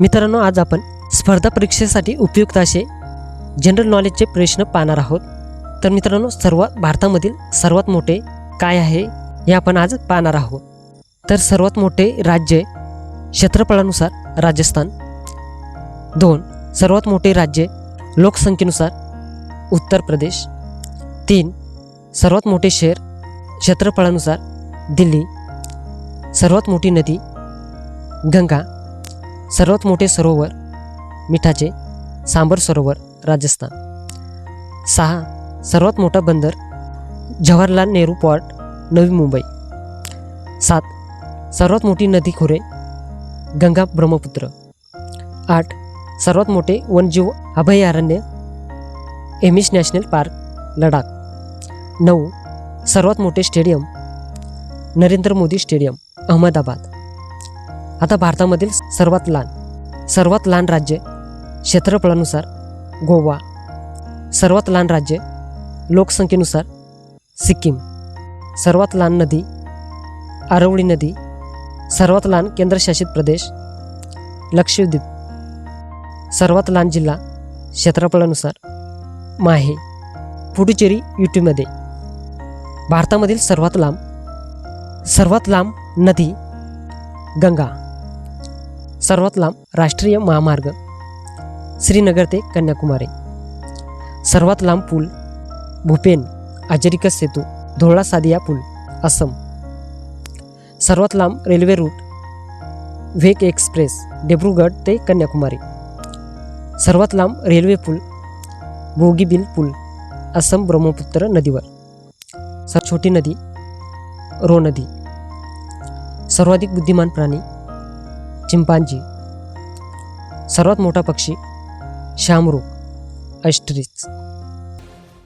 मित्रांनो आज आपण स्पर्धा परीक्षेसाठी उपयुक्त असे जनरल नॉलेजचे प्रश्न पाहणार आहोत. तर मित्रांनो सर्वात भारतामधील सर्वात मोठे काय आहे हे आपण आज पाहणार आहोत. तर सर्वात मोठे राज्य क्षेत्रफळानुसार राजस्थान. दोन सर्वात मोठे राज्य लोकसंख्येनुसार उत्तर प्रदेश. तीन सर्वात मोठे शहर क्षेत्रफळानुसार दिल्ली. सर्वात मोठी नदी गंगा. सर्वात मोठे सरोवर मिठाचे सांबर सरोवर राजस्थान. सहा सर्वात मोठा बंदर जवाहरलाल नेहरू पॉर्ट नवी मुंबई. सात सर्वात मोठी नदी खोरे गंगा ब्रह्मपुत्र. आठ सर्वात मोठे वनजीव अभयारण्य एमिश नॅशनल पार्क लडाख. नऊ सर्वात मोठे स्टेडियम नरेंद्र मोदी स्टेडियम अहमदाबाद. आता भारतामधील सर्वात लहान सर्वात लहान राज्य क्षेत्रफळानुसार गोवा सर्वात लहान राज्य लोकसंख्येनुसार सिक्कीम सर्वात लहान नदी आरवळी नदी सर्वात लहान केंद्रशासित प्रदेश लक्षद्वीप सर्वात लहान जिल्हा क्षेत्रफळानुसार माहे पुडुचेरी युटीमध्ये. भारतामधील सर्वात लांब सर्वात लांब नदी गंगा. सर्वात लांब राष्ट्रीय महामार्ग श्रीनगर ते कन्याकुमारी. सर्वात लांब पूल, भूपेन अजरिका सेतू, धोळा सादिया पूल, असम. सर्वात लांब railway route Vivek express Dibrugarh ते कन्याकुमारी. सर्वात लांब रेल्वे पूल, बोगीबिल पूल, असम ब्रह्मपुत्र नदीवर. सर, छोटी नदी, रो नदी. सर्वाधिक बुद्धिमान प्राणी चिंपांजी सर्वात मोठा पक्षी शामरूख अष्टरीच.